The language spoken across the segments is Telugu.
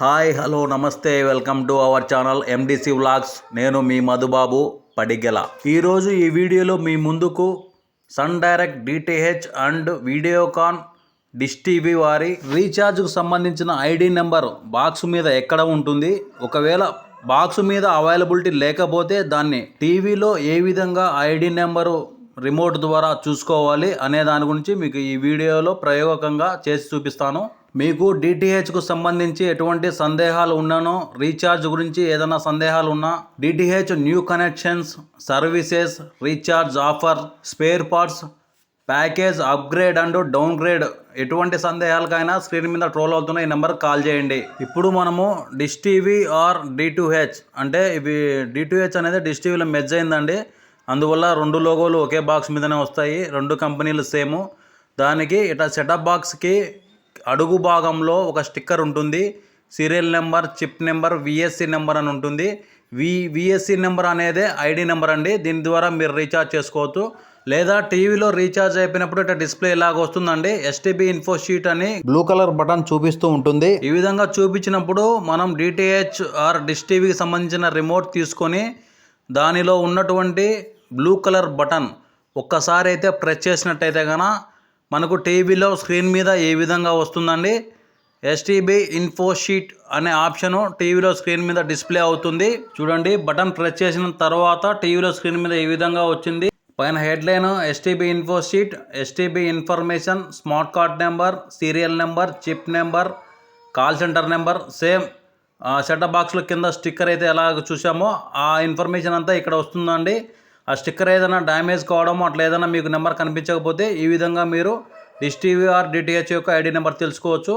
హాయ్ హలో నమస్తే welcome to our channel NDC vlogs నేను మీ మధుబాబు పడిగెల. ఈరోజు ఈ వీడియోలో మీ ముందుకు Sun Direct DTH and Videocon Dish TV వారి రీఛార్జ్కు సంబంధించిన ఐడి నెంబర్ బాక్స్ మీద ఎక్కడ ఉంటుంది? ఒకవేళ బాక్స్ మీద అవైలబిలిటీ లేకపోతే దాన్ని టీవీలో ఏ విధంగా ఐడి నెంబరు రిమోట్ ద్వారా చూసుకోవాలి అనే దాని గురించి మీకు ఈ వీడియోలో ప్రయోగకంగా చేసి చూపిస్తాను. మీకు డిటిహెచ్కు సంబంధించి ఎటువంటి సందేహాలు ఉన్నానో రీఛార్జ్ గురించి ఏదైనా సందేహాలు ఉన్నా DTH new connections services recharge offer spare parts package upgrade and downgrade ఎటువంటి సందేహాలకైనా స్క్రీన్ మీద ట్రోల్ అవుతున్న ఈ నెంబర్కి కాల్ చేయండి. ఇప్పుడు మనము Dish TV or D H అంటే ఇవి డి హెచ్ అనేది డిష్ టీవీలో మెజ్ అయిందండి. అందువల్ల రెండు లోగోలు ఒకే బాక్స్ మీదనే వస్తాయి. రెండు కంపెనీలు సేమ్. దానికి ఇట్లా సెటప్ బాక్స్కి అడుగు భాగంలో ఒక స్టిక్కర్ ఉంటుంది. Serial number chip number VSC number అని ఉంటుంది. వి విఎస్సి నెంబర్ అనేదే ఐడి నెంబర్ అండి. దీని ద్వారా మీరు రీఛార్జ్ చేసుకోవచ్చు. లేదా టీవీలో రీఛార్జ్ అయిపోయినప్పుడు ఇట్లా డిస్ప్లే ఇలాగ వస్తుందండి. ఎస్టీబీ ఇన్ఫో షీట్ అని బ్లూ కలర్ బటన్ చూపిస్తూ ఉంటుంది. ఈ విధంగా చూపించినప్పుడు మనం డిటిహెచ్ ఆర్ డిష్ టీవీకి సంబంధించిన రిమోట్ తీసుకొని దానిలో ఉన్నటువంటి బ్లూ కలర్ బటన్ ఒక్కసారి అయితే ప్రెస్ చేసినట్టయితే కనుక మనకు టీవీలో స్క్రీన్ మీద ఏ విధంగా వస్తుందండి? ఎస్టీబీ ఇన్ఫోషీట్ అనే ఆప్షను టీవీలో స్క్రీన్ మీద డిస్ప్లే అవుతుంది. చూడండి బటన్ ప్రెస్ చేసిన తర్వాత టీవీలో స్క్రీన్ మీద ఈ విధంగా వచ్చింది? పైన headline STB info sheet STB information smart card number serial number chip number call centre number same setup బాక్స్లో కింద స్టిక్కర్ అయితే ఎలా చూసామో ఆ ఇన్ఫర్మేషన్ అంతా ఇక్కడ వస్తుందండి. ఆ స్టిక్కర్ ఏదైనా డ్యామేజ్ కావడం అట్లా ఏదైనా మీకు నెంబర్ కనిపించకపోతే ఈ విధంగా మీరు డిష్ టీవీ ఆర్ డిటిహెచ్ యొక్క ఐడి నెంబర్ తెలుసుకోవచ్చు.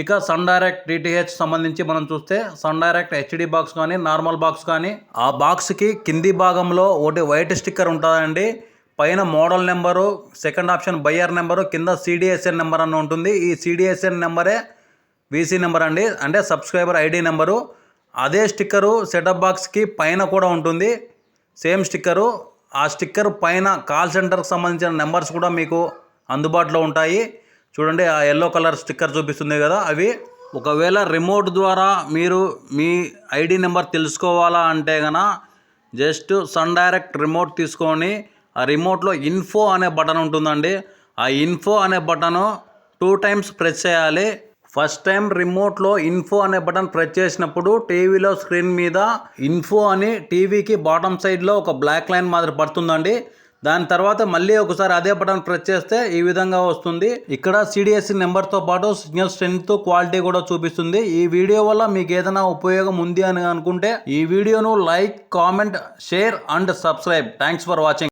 ఇక సన్ డైరెక్ట్ డిటిహెచ్ సంబంధించి మనం చూస్తే సన్ డైరెక్ట్ హెచ్డి బాక్స్ కానీ నార్మల్ బాక్స్ కానీ ఆ బాక్స్కి కింది భాగంలో ఒకటి వైట్ స్టిక్కర్ ఉంటుందండి. పైన model number second option buyer number కింద సిడిఎస్ఎన్ నెంబర్ అని ఉంటుంది. ఈ సిడిఎస్ఎన్ నెంబరే వీసీ నెంబర్ అండి. అంటే సబ్స్క్రైబర్ ఐడి నెంబరు. అదే స్టిక్కరు సెటప్ బాక్స్కి పైన కూడా ఉంటుంది. Same sticker. ఆ స్టిక్కర్ పైన కాల్ సెంటర్కి సంబంధించిన నెంబర్స్ కూడా మీకు అందుబాటులో ఉంటాయి. చూడండి ఆ ఎల్లో కలర్ స్టిక్కర్ చూపిస్తుంది కదా అవి. ఒకవేళ రిమోట్ ద్వారా మీరు మీ ఐడి నెంబర్ తెలుసుకోవాలా అంటే గన జస్ట్ సన్ డైరెక్ట్ రిమోట్ తీసుకొని ఆ రిమోట్లో ఇన్ఫో అనే బటన్ ఉంటుందండి. ఆ ఇన్ఫో అనే బటను టూ టైమ్స్ ప్రెస్ చేయాలి. ఫస్ట్ టైం రిమోట్లో ఇన్ఫో అనే బటన్ ప్రెస్ చేసినప్పుడు టీవీలో స్క్రీన్ మీద ఇన్ఫో అని టీవీకి బాటమ్ సైడ్లో ఒక బ్లాక్ లైన్ మాదిరి పడుతుందండి. దాని తర్వాత మళ్ళీ ఒకసారి అదే బటన్ ప్రెస్ చేస్తే ఈ విధంగా వస్తుంది. ఇక్కడ సిడిఎస్సి నెంబర్తో పాటు సిగ్నల్ స్ట్రెంత్ క్వాలిటీ కూడా చూపిస్తుంది. ఈ వీడియో వల్ల మీకు ఏదైనా ఉపయోగం ఉంది అని అనుకుంటే ఈ వీడియోను like comment share and subscribe. Thanks for watching.